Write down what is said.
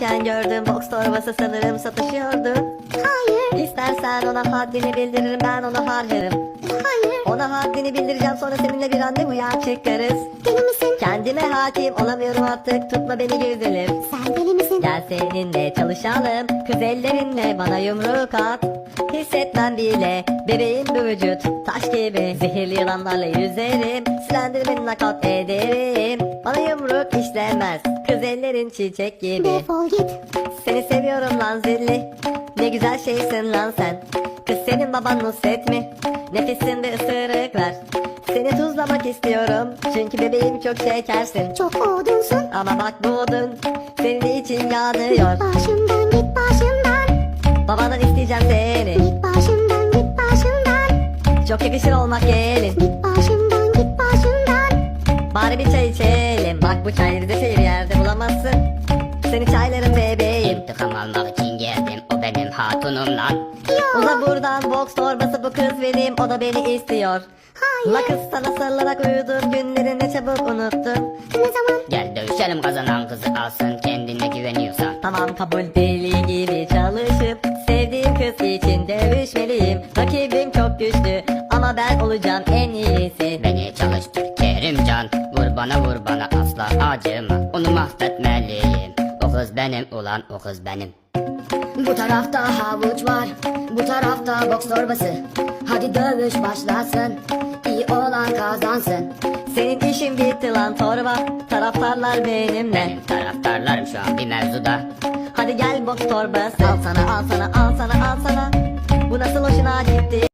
Gelirken gördüm box torbası sanırım satışıyordu. Hayır, İstersen ona haddini bildiririm ben ona harcarım. Haddini bildireceğim. Sonra seninle bir randevuya çıkarız. Deli misin? Kendime hakim olamıyorum artık. Tutma beni güzelim. Sen deli misin? Gel seninle çalışalım. Kız ellerinle bana yumruk at. Hissetmem bile Bebeğim bir vücut. Taş gibi Zehirli yılanlarla yüzerim. Silendirmeni nakat ederim. Bana yumruk işlemez. Kız ellerin çiçek gibi. Defol git. Seni seviyorum lan zilli. Ne güzel şeysin lan sen Kız senin baban Nusret mi? Nefisinde ısırık ver Seni tuzlamak istiyorum. Çünkü bebeğim çok şekersin. Çok odunsun. Ama bak bu odun Senin için yanıyor. Başımdan git başımdan. Babadan isteyeceğim seni. Git başımdan git başımdan. Çok yakışır olmak gelin. Git başımdan git başımdan. Bari bir çay içelim. Bak bu çayları da şehir yerde bulamazsın. Seni çaylarım bebeğim. İntikam almak için. geldim o benim hatunum lan Uza buradan box torbası bu kız benim O da beni istiyor. Hayır. La kız sana sarılarak uyudum Günleri ne çabuk unuttum Ne zaman? Gel dövüşelim kazanan kızı alsın kendine güveniyorsan. Tamam kabul. Deli gibi çalışıp Sevdiğim kız için dövüşmeliyim. Rakibim çok güçlü Ama ben olacağım en iyisi. Beni çalıştır Kerimcan Vur bana vur bana asla acıma. Onu mahvetmeliyim. O kız benim ulan o kız benim Bu tarafta havuç var, bu tarafta boks torbası. Hadi dövüş başlasın, iyi olan kazansın. Senin işin bitti lan torba. Taraftarlar benimle. Benim taraftarlarım şu an bir mevzuda. Hadi gel box torbası. Al sana al sana al sana al sana